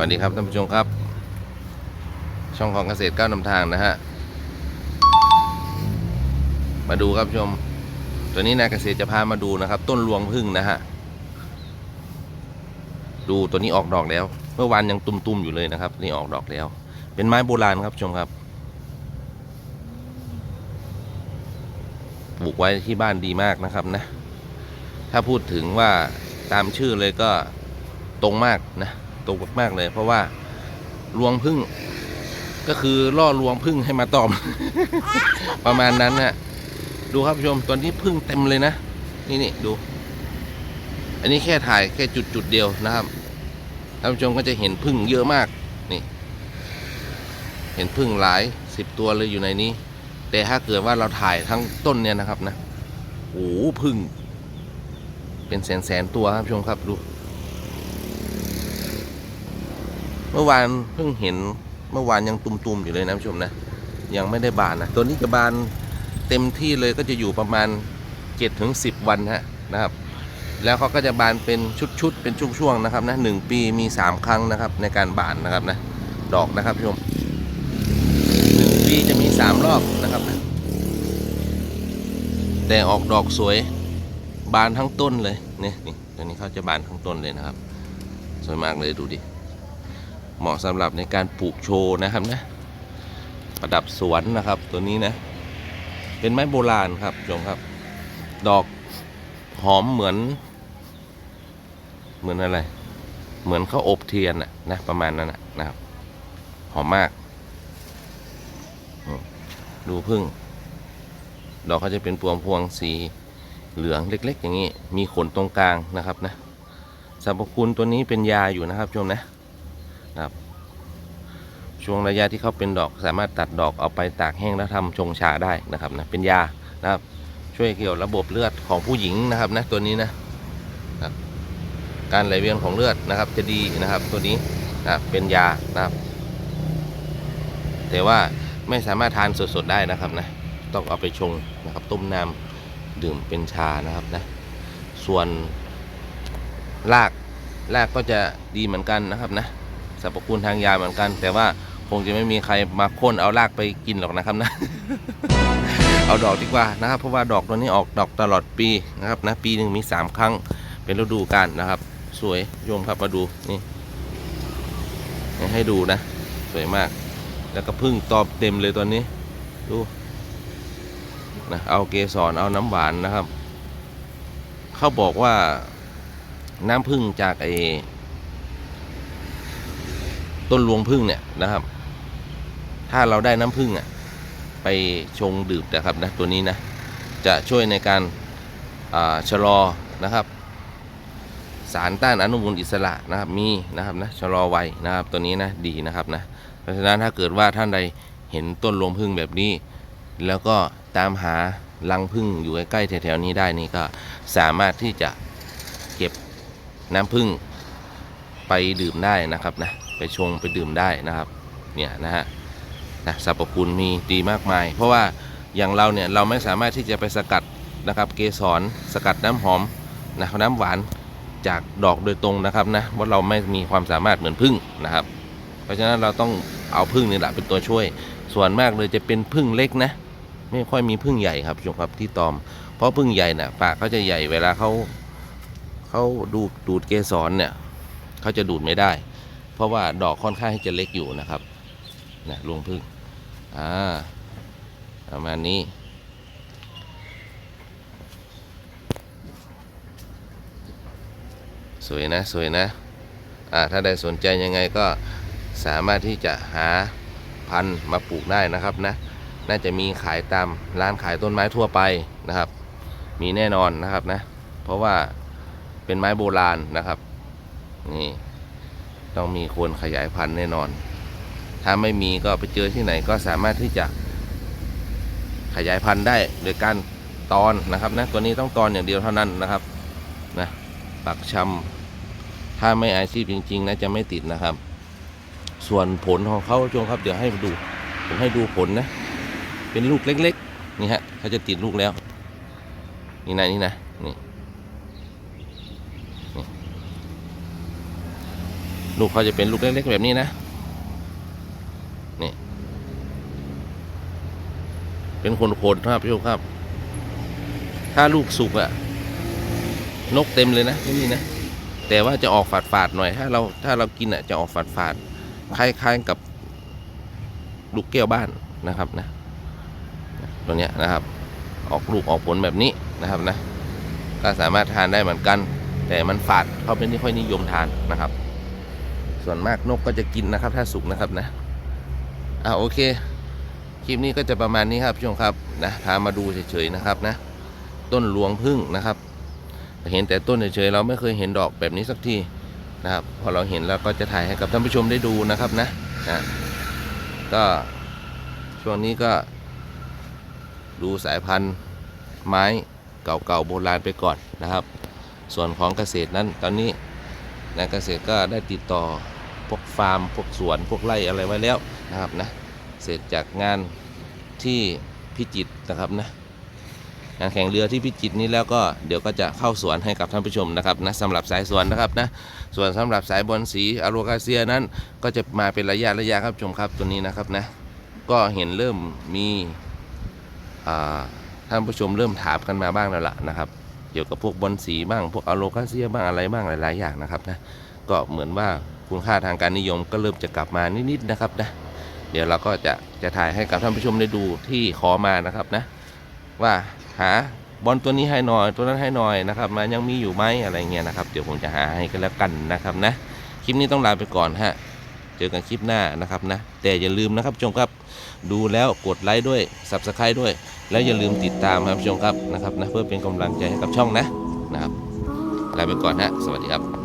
วัสดีครับท่านผู้ชมครับ ช่องของเกษตรก้าวนำทางนะฮะ มาดูครับชม ตัวนี้นายเกษตรจะพามาดูนะครับ ต้นรวงพึ่งนะฮะ ดูตัวนี้ออกดอกแล้ว เมื่อวานยังตุ่มๆอยู่เลยนะครับ นี่ออกดอกแล้ว เป็นไม้โบราณครับชมครับปลูกไว้ที่บ้านดีมากนะครับนะ ถ้าพูดถึงว่าตามชื่อเลยก็ตรงมากนะ ตรงมากๆเลย เพราะว่าลวงพึ่ง ก็คือล่อลวงพึ่งให้มาตอม ประมาณนั้นนะดูครับผู้ชมตอนนี้พึ่งเต็มเลยนะ นี่นี่ดู อันนี้แค่ถ่ายแค่จุดจุดเดียวนะครับท่านผู้ชมก็จะเห็นพึ่งเยอะมากนี่ เห็นพึ่งหลายสิบตัวเลยอยู่ในนี้ แต่ถ้าเกิดว่าเราถ่ายทั้งต้นเนี่ยนะครับนะโอ้พึ่ง เป็นแสนแสนตัวครับผู้ชมครับดู เมื่อวานเพิ่งเห็นเมื่อวานยังตุ่มๆอยู่เลยนะผู้ชมนะ ยังไม่ได้บานนะตัวนี้จะบานเต็มที่เลยก็จะอยู่ประมาณ7ถึง10 วันฮะนะครับ แล้วเขาก็จะบานเป็นชุดๆเป็นช่วงๆนะครับนะหนึ่งปีมี 3 ครั้งนะครับในการบานนะครับนะดอกนะครับผู้ชมหนึ่งปีจะมี 3 รอบนะครับนะแต่ออกดอกสวยบานทั้งต้นเลยเนี่ยนี่ตัวนี้เขาจะบานทั้งต้นเลยนะครับ สวยมากเลยดูดิ เหมาะสำหรับในการปลูกโชว์นะครับนะประดับสวนนะครับตัวนี้นะ เป็นไม้โบราณครับชมครับ ดอกหอมเหมือน เหมือนอะไร เหมือนข้าวอบเทียนอะนะประมาณนั้นนะนะครับ หอมมาก ดูพึ่ง ดอกเขาจะเป็นพวงพวงสีเหลืองเล็ก ๆ อย่างนี้ มีขนตรงกลางนะครับนะสรรพคุณตัวนี้เป็นยาอยู่นะครับชมนะ ครับ ช่วงระยะที่เขาเป็นดอกสามารถตัดดอกเอาไปตากแห้งแล้วทำชงชาได้นะครับนะเป็นยานะครับ ช่วยเกี่ยวระบบเลือดของผู้หญิงนะครับนะตัวนี้นะครับการไหลเวียนของเลือดนะครับ จะดีนะครับตัวนี้นะเป็นยานะครับ แต่ว่าไม่สามารถทานสดๆได้นะครับนะต้องเอาไปชงนะครับ ต้มน้ำดื่มเป็นชานะครับนะส่วนรากรากก็จะดีเหมือนกันนะครับนะ สรรพคุณทางยาเหมือนกัน แต่ว่าคงจะไม่มีใครมาโค่นเอารากไปกินหรอกนะครับนะ เอาดอกดีกว่านะครับ เพราะว่าดอกตัวนี้ออกดอกตลอดปีนะครับนะปีหนึ่งมีสามครั้งเป็นฤดูกาลนะครับ สวยโยมครับมาดูนี่นี่ให้ดูนะ สวยมาก แล้วก็พึ่งตอบเต็มเลยตอนนี้ ดูนะเอาเกสรเอาน้ำหวานนะครับ เขาบอกว่าน้ำพึ่งจากไอ ต้นรวงพึ่งเนี่ยนะครับ ถ้าเราได้น้ำพึ่งอะไปชงดื่มนะครับนะตัวนี้นะจะช่วยในการาชะลอนะครับ สารต้านอนุมูลอิสระนะครับมีนะครับนะชะลอไวนะครับตัวนี้นะดีนะครับนะเพราะฉะนั้นถ้าเกิดว่าท่านใดเห็นต้นรวงพึ่งแบบนี้ แล้วก็ตามหารังพึ่งอยู่ใกล้ๆแถวๆนี้ได้นี่ก็สามารถที่จะเก็บน้ำพึ่งไปดื่มได้นะครับนะ ไปชงไปดื่มได้นะครับเนี่ยนะฮะนะสรรพคุณมีดีมากมาย เพราะว่าอย่างเราเนี่ยเราไม่สามารถที่จะไปสกัดนะครับ เกสรสกัดน้ำหอมนะน้ำหวานจากดอกโดยตรงนะครับนะว่าเราไม่มีความสามารถเหมือนพึ่งนะครับ เพราะฉะนั้นเราต้องเอาพึ่งนี่แหละเป็นตัวช่วย ส่วนมากเลยจะเป็นพึ่งเล็กนะไม่ค่อยมีพึ่งใหญ่ครับชมครับที่ตอม เพราะพึ่งใหญ่น่ะปากเขาจะใหญ่เวลาเขาเขาดูดดูดเกสรเนี่ยเขาจะดูดไม่ได้ ราะว่าดอกค่อนข้างที่จะเล็กอยู่นะครับนะรวงพึ่งอ่าประมาณนี้สวยนะสวยนะอ่าถ้าได้สนใจยังไงก็สามารถที่จะหาพันธุ์มาปลูกได้นะครับนะน่าจะมีขายตามร้านขายต้นไม้ทั่วไปนะครับ มีแน่นอนนะครับนะเพราะว่าเป็นไม้โบราณนะครับนี่ ต้องมีคนขยายพันธุ์แน่นอน ถ้าไม่มีก็ไปเจอที่ไหนก็สามารถที่จะขยายพันธุ์ได้โดยการตอนนะครับนะตัวนี้ต้องตอนอย่างเดียวเท่านั้นนะครับนะปักชำถ้าไม่อาชีพจริง ๆนะจะไม่ติดนะครับ ส่วนผลของเขาจงครับ เดี๋ยวให้ดูผมให้ดูผลนะ เป็นลูกเล็ก ๆ นี่ฮะเขาจะติดลูกแล้ว นี่นะนี่นะนี่ ลูกเขาจะเป็นลูกเล็กๆแบบนี้นะ นี่ เป็นคนๆครับพี่ครับ ถ้าลูกสุกอะนกเต็มเลยนะที่นี่นะ แต่ว่าจะออกฝาดฝาดๆหน่อย ถ้าเราถ้าเรากินอะจะออกฝาดฝาดๆคล้ายๆกับลูกแก้วบ้านนะครับนะ ตัวเนี้ยนะครับ ออกลูกออกผลแบบนี้นะครับนะ ก็สามารถทานได้เหมือนกัน แต่มันฝาดเขาไม่ค่อยนิยมทานนะครับ ส่วนมากนกก็จะกินนะครับ ถ้าสุกนะครับนะอ่าโอเค คลิปนี้ก็จะประมาณนี้ครับพี่ชมครับนะพามาดูเฉยๆนะครับนะ ต้นหลวงพึ่งนะครับ เห็นแต่ต้นเฉยๆเราไม่เคยเห็นดอกแบบนี้สักทีนะครับ พอเราเห็นแล้วก็จะถ่ายให้กับท่านผู้ชมได้ดูนะครับนะนะก็ช่วงนี้ก็ดูสายพันธุ์ไม้เก่าๆโบราณไปก่อนนะครับ ส่วนของเกษตรนั้นตอนนี้นะเกษตรก็ได้ติดต่อ พวกฟาร์ม พวกสวน พวกไร่อะไรไว้แล้วนะครับนะ เสร็จจากงานที่พิจิตนะครับนะงานแข่งเรือที่พิจิตนี้แล้วก็เดี๋ยวก็จะเข้าสวนให้กับท่านผู้ชมนะครับนะสำหรับสายสวนนะครับนะส่วนสำหรับสายบอลสีอะโรกาเซียนั้น ก็จะมาเป็นระยะระยะครับชมครับตัวนี้นะครับนะก็เห็นเริ่มมีท่านผู้ชมเริ่มถามกันมาบ้างแล้วล่ะนะครับ เกี่ยวกับพวกบอลสีบ้างพวกอะโลคาเซียบ้างอะไรบ้างหลาย ๆ อย่างนะครับนะก็เหมือนว่า คุณค่าทางการนิยมก็เริ่มจะกลับมานิดๆนะครับนะเดี๋ยวเราก็จะจะถ่ายให้กับท่านผู้ชมได้ดูที่ขอมานะครับนะ ว่าหาบอลตัวนี้ให้หน่อยตัวนั้นให้หน่อยนะครับมันยังมีอยู่ไหมอะไรเงี้ยนะครับ เดี๋ยวผมจะหาให้กันแล้วกันนะครับนะคลิปนี้ต้องลาไปก่อนฮะเจอกันคลิปหน้านะครับนะ แต่อย่าลืมนะครับผู้ชมครับ ดูแล้วกดไลค์ด้วย Subscribe ด้วย แล้วอย่าลืมติดตามครับผู้ชมครับนะครับนะเพื่อเป็นกำลังใจให้กับช่องนะนะครับลาไปก่อนฮะสวัสดีครับ